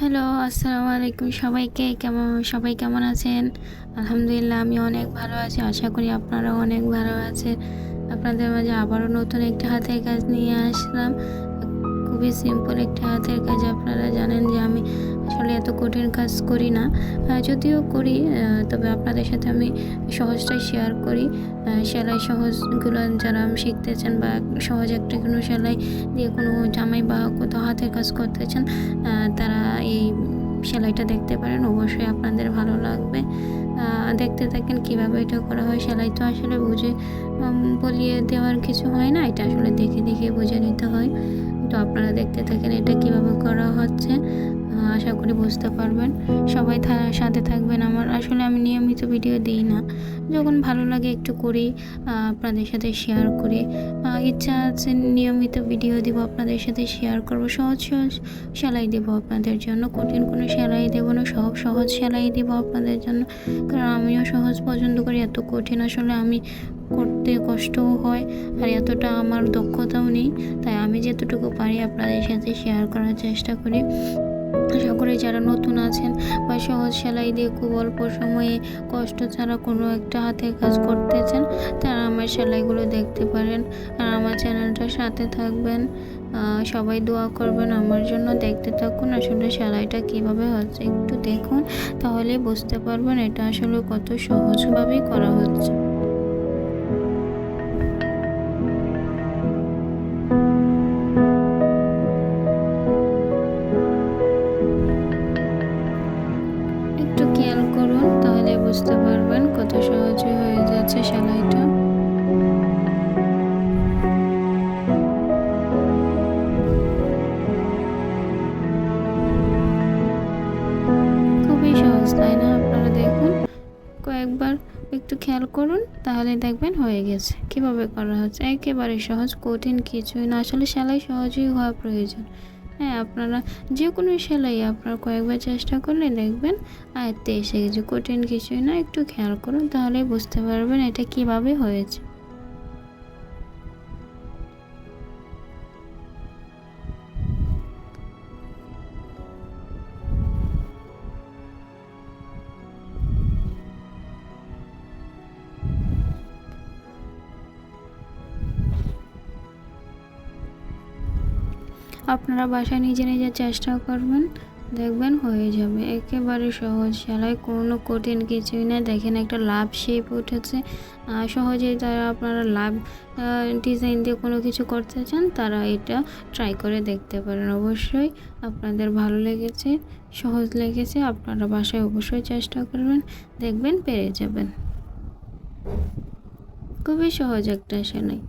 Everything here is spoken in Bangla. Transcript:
হ্যালো, আসসালামু আলাইকুম সবাইকে। কেমন, সবাই কেমন আছেন? আলহামদুলিল্লাহ, আমি অনেক ভালো আছি। আশা করি আপনারাও অনেক ভালো আছেন। আপনাদের মাঝে আবারও নতুন একটা হাতের কাজ নিয়ে আসলাম। খুবই সিম্পল একটা হাতের কাজ, আপনারা জানেন যে আমি আসলে এত কঠিন কাজ করি না। যদিও করি তবে আপনাদের সাথে আমি সহজটাই শেয়ার করি। সেলাই সহজগুলো যারা আমি শিখতে চান বা সহজ একটা কোনো সেলাই দিয়ে কোনো জামাই বা কোথাও হাতের কাজ করতে চান তারা এই সেলাইটা দেখতে পারেন, অবশ্যই আপনাদের ভালো লাগবে। দেখতে থাকেন কীভাবে এটা করা হয়। সেলাই তো আসলে বুঝে বলিয়ে দেওয়ার কিছু হয় না, এটা আসলে দেখে দেখে বুঝে নিতে হয়। তো আপনারা দেখতে থাকেন এটা কীভাবে করা হচ্ছে। আশা করি বুঝতে পারবেন। সবাই সাথে থাকবেন আমার। আসলে আমি নিয়মিত ভিডিও দিই না। যখন ভালো লাগে একটু করি আপনাদের সাথে শেয়ার করি। ইচ্ছা আছে নিয়মিত ভিডিও দিব, আপনাদের সাথে শেয়ার করব। সহজ সহজ সেলাই দেব আপনাদের জন্য। কঠিন কোনো সেলাই দেব না। সব সহজ সেলাই দেব আপনাদের জন্য। কারণ আমিও সহজ পছন্দ করি, এত কঠিন আসলে আমি করতে কষ্টও হয় আর এতটা আমার দক্ষতাও নেই। তাই আমি যতটুকু পারি আপনাদের সাথে শেয়ার করার চেষ্টা করি। আশা করি যারা নতুন আছেন বা সহজ সেলাই দিয়ে খুব অল্প সময়ে কষ্ট ছাড়া কোনো একটা হাতের কাজ করতে চান তারা আমার সেলাইগুলো দেখতে পারেন আর আমার চ্যানেলটার সাথে থাকবেন। সবাই দোয়া করবেন আমার জন্য। দেখতে থাকুন আসলে সেলাইটা কীভাবে হচ্ছে। একটু দেখুন, তাহলে বুঝতে পারবেন এটা আসলে কত সহজভাবেই করা হচ্ছে। বুঝতে পারবেন কত সহজে হয়ে যাচ্ছে সেলাইটা। খুবই সহজ, তাই না? আপনারা দেখুন, কয়েকবার একটু খেয়াল করুন, তাহলে দেখবেন হয়ে গেছে। কীভাবে করা হচ্ছে? একেবারে সহজ, কঠিন কিছুই না। আসলে সেলাই সহজেই হওয়া প্রয়োজন। হ্যাঁ আপনারা যে কোনো সেলাই আপনারা কয়েকবার চেষ্টা করলে দেখবেন আয়ত্তে এসে গেছে কঠিন কিছুই না, একটু খেয়াল করুন তাহলে বুঝতে পারবেন এটা কীভাবে হয়েছে। আপনারা বাসায় নিজে নিজে চেষ্টা করবেন, দেখবেন হয়ে যাবে। একেবারে সহজ সেলাই কোনো কঠিন কিছুই না। দেখেন একটা লাভ শেপ উঠেছে। সহজেই তারা আপনারা লাভ ডিজাইন দিয়ে কোনো কিছু করতে চান, তারা এটা ট্রাই করে দেখতে পারেন। অবশ্যই আপনাদের ভালো লেগেছে, সহজ লেগেছে, আপনারা বাসায় অবশ্যই চেষ্টা করবেন, দেখবেন পেরে যাবেন। খুবই সহজ একটা সেলাই